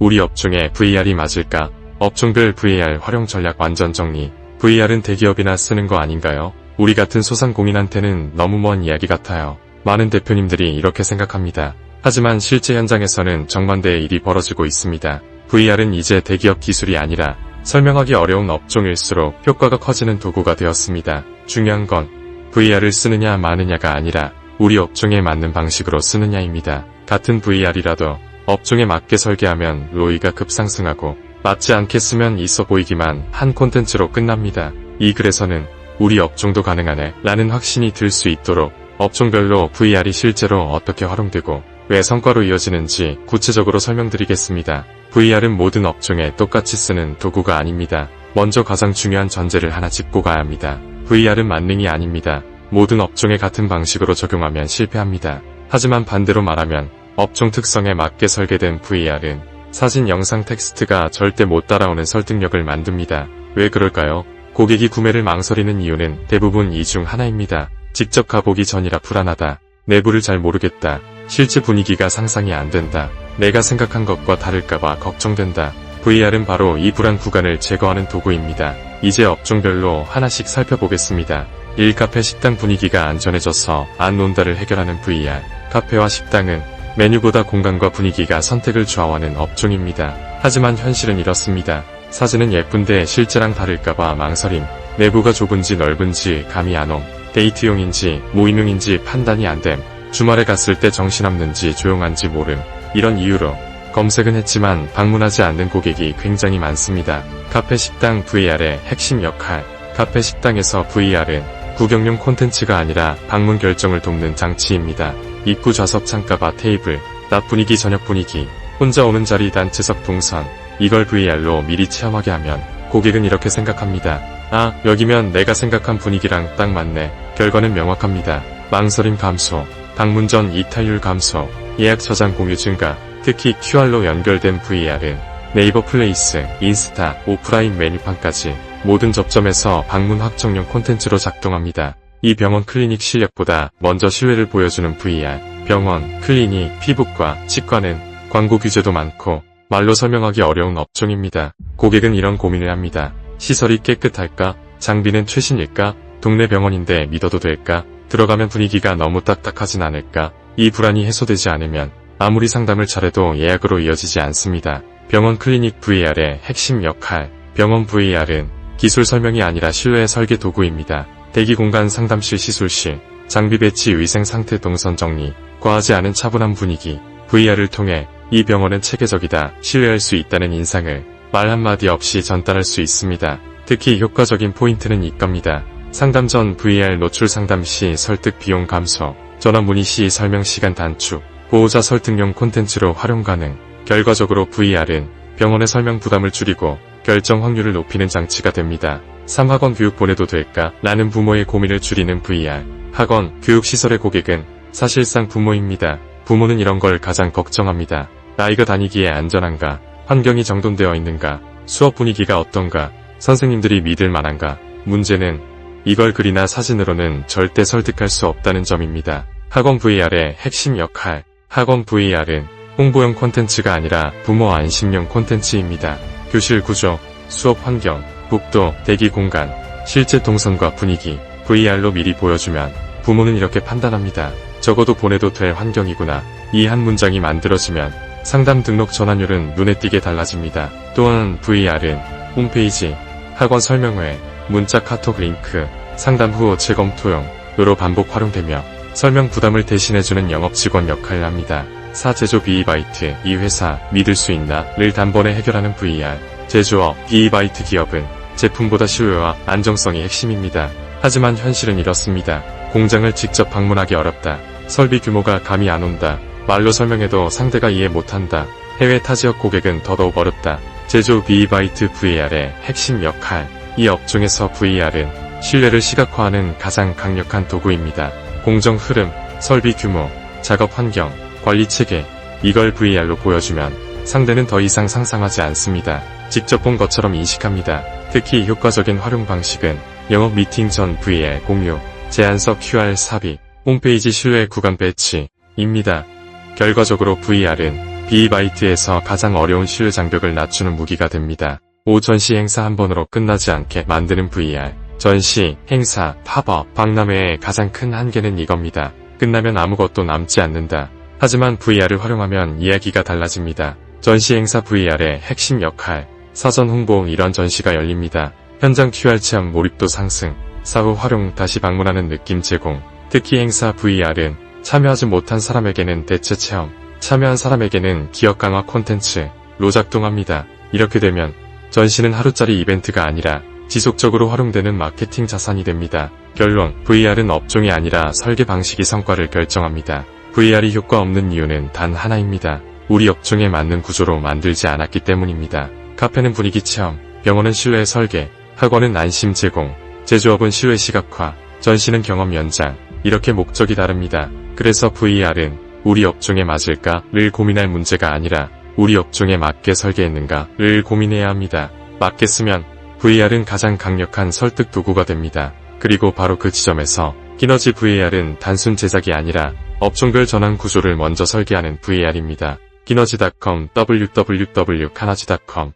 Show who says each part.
Speaker 1: 우리 업종에 VR이 맞을까? 업종별 VR 활용 전략 완전 정리. VR은 대기업이나 쓰는 거 아닌가요? 우리 같은 소상공인한테는 너무 먼 이야기 같아요. 많은 대표님들이 이렇게 생각합니다. 하지만 실제 현장에서는 정반대의 일이 벌어지고 있습니다. VR은 이제 대기업 기술이 아니라 설명하기 어려운 업종일수록 효과가 커지는 도구가 되었습니다. 중요한 건 VR을 쓰느냐 마느냐가 아니라 우리 업종에 맞는 방식으로 쓰느냐입니다. 같은 VR이라도 업종에 맞게 설계하면 로이가 급상승하고 맞지 않게 쓰면 있어 보이기만 한 콘텐츠로 끝납니다. 이 글에서는 우리 업종도 가능하네 라는 확신이 들 수 있도록 업종별로 VR이 실제로 어떻게 활용되고 왜 성과로 이어지는지 구체적으로 설명드리겠습니다. VR은 모든 업종에 똑같이 쓰는 도구가 아닙니다. 먼저 가장 중요한 전제를 하나 짚고 가야 합니다. VR은 만능이 아닙니다. 모든 업종에 같은 방식으로 적용하면 실패합니다. 하지만 반대로 말하면 업종 특성에 맞게 설계된 VR은 사진, 영상, 텍스트가 절대 못 따라오는 설득력을 만듭니다. 왜 그럴까요? 고객이 구매를 망설이는 이유는 대부분 이 중 하나입니다. 직접 가보기 전이라 불안하다. 내부를 잘 모르겠다. 실제 분위기가 상상이 안 된다. 내가 생각한 것과 다를까봐 걱정된다. VR은 바로 이 불안 구간을 제거하는 도구입니다. 이제 업종별로 하나씩 살펴보겠습니다. 1. 카페 식당 분위기가 안전해져서 안 논다를 해결하는 VR. 카페와 식당은 메뉴보다 공간과 분위기가 선택을 좌우하는 업종입니다. 하지만 현실은 이렇습니다. 사진은 예쁜데 실제랑 다를까봐 망설임. 내부가 좁은지 넓은지 감이 안 옴. 데이트용인지 모임용인지 판단이 안 됨. 주말에 갔을 때 정신없는지 조용한지 모름. 이런 이유로 검색은 했지만 방문하지 않는 고객이 굉장히 많습니다. 카페 식당 VR의 핵심 역할. 카페 식당에서 VR은 구경용 콘텐츠가 아니라 방문 결정을 돕는 장치입니다. 입구 좌석 창가바 테이블, 낮 분위기 저녁 분위기, 혼자 오는 자리 단체석 동선, 이걸 VR로 미리 체험하게 하면 고객은 이렇게 생각합니다. 아, 여기면 내가 생각한 분위기랑 딱 맞네. 결과는 명확합니다. 망설임 감소, 방문 전 이탈률 감소, 예약 저장 공유 증가, 특히 QR로 연결된 VR은 네이버 플레이스, 인스타, 오프라인 메뉴판까지 모든 접점에서 방문 확정용 콘텐츠로 작동합니다. 이 병원 클리닉 실력보다 먼저 신뢰를 보여주는 VR. 병원, 클리닉, 피부과, 치과는 광고 규제도 많고 말로 설명하기 어려운 업종입니다. 고객은 이런 고민을 합니다. 시설이 깨끗할까? 장비는 최신일까? 동네 병원인데 믿어도 될까? 들어가면 분위기가 너무 딱딱하진 않을까? 이 불안이 해소되지 않으면 아무리 상담을 잘해도 예약으로 이어지지 않습니다. 병원 클리닉 VR의 핵심 역할. 병원 VR은 기술 설명이 아니라 신뢰의 설계 도구입니다. 대기 공간 상담실 시술실, 장비 배치 위생 상태 동선 정리, 과하지 않은 차분한 분위기, VR을 통해 이 병원은 체계적이다, 신뢰할 수 있다는 인상을 말 한마디 없이 전달할 수 있습니다. 특히 효과적인 포인트는 이겁니다. 상담 전 VR 노출 상담 시 설득 비용 감소, 전화 문의 시 설명 시간 단축, 보호자 설득용 콘텐츠로 활용 가능. 결과적으로 VR은 병원의 설명 부담을 줄이고 결정 확률을 높이는 장치가 됩니다. 3학원 교육 보내도 될까? 라는 부모의 고민을 줄이는 VR. 학원, 교육시설의 고객은 사실상 부모입니다. 부모는 이런 걸 가장 걱정합니다. 나이가 다니기에 안전한가? 환경이 정돈되어 있는가? 수업 분위기가 어떤가? 선생님들이 믿을 만한가? 문제는 이걸 글이나 사진으로는 절대 설득할 수 없다는 점입니다. 학원 VR의 핵심 역할. 학원 VR은 홍보용 콘텐츠가 아니라 부모 안심용 콘텐츠입니다. 교실 구조, 수업 환경, 복도, 대기 공간, 실제 동선과 분위기, VR로 미리 보여주면 부모는 이렇게 판단합니다. 적어도 보내도 될 환경이구나. 이 한 문장이 만들어지면 상담 등록 전환율은 눈에 띄게 달라집니다. 또한 VR은 홈페이지, 학원 설명회, 문자 카톡 링크, 상담 후 재검 토용으로 반복 활용되며 설명 부담을 대신해주는 영업 직원 역할을 합니다. 사 제조 비이바이트 이 회사 믿을 수 있나 를 단번에 해결하는 VR 제조업 비이바이트 기업은 제품보다 신뢰와 안정성이 핵심입니다. 하지만 현실은 이렇습니다. 공장을 직접 방문하기 어렵다. 설비 규모가 감이 안 온다. 말로 설명해도 상대가 이해 못한다. 해외 타 지역 고객은 더더욱 어렵다. 제조 비이바이트 VR의 핵심 역할 이 업종에서 VR은 신뢰를 시각화하는 가장 강력한 도구입니다. 공정 흐름, 설비 규모, 작업 환경, 관리 체계, 이걸 VR로 보여주면 상대는 더 이상 상상하지 않습니다. 직접 본 것처럼 인식합니다. 특히 효과적인 활용 방식은 영업 미팅 전 VR 공유, 제안서 QR 삽입, 홈페이지 신뢰 구간 배치입니다. 결과적으로 VR은 비바이트에서 가장 어려운 신뢰 장벽을 낮추는 무기가 됩니다. 오 전시 행사 한 번으로 끝나지 않게 만드는 VR. 전시, 행사, 팝업, 박람회의 가장 큰 한계는 이겁니다. 끝나면 아무것도 남지 않는다. 하지만 VR을 활용하면 이야기가 달라집니다. 전시 행사 VR의 핵심 역할, 사전 홍보 이런 전시가 열립니다. 현장 QR 체험 몰입도 상승, 사후 활용 다시 방문하는 느낌 제공. 특히 행사 VR은 참여하지 못한 사람에게는 대체 체험, 참여한 사람에게는 기억 강화 콘텐츠로 작동합니다. 이렇게 되면 전시는 하루짜리 이벤트가 아니라 지속적으로 활용되는 마케팅 자산이 됩니다. 결론, VR은 업종이 아니라 설계 방식이 성과를 결정합니다. VR이 효과 없는 이유는 단 하나입니다. 우리 업종에 맞는 구조로 만들지 않았기 때문입니다. 카페는 분위기 체험, 병원은 실내 설계, 학원은 안심 제공, 제조업은 실외 시각화, 전시는 경험 연장, 이렇게 목적이 다릅니다. 그래서 VR은 우리 업종에 맞을까를 고민할 문제가 아니라 우리 업종에 맞게 설계했는가를 고민해야 합니다. 맞게 쓰면 VR은 가장 강력한 설득 도구가 됩니다. 그리고 바로 그 지점에서 기너지 VR은 단순 제작이 아니라 업종별 전환 구조를 먼저 설계하는 VR입니다. 기너지.com www.카나지.com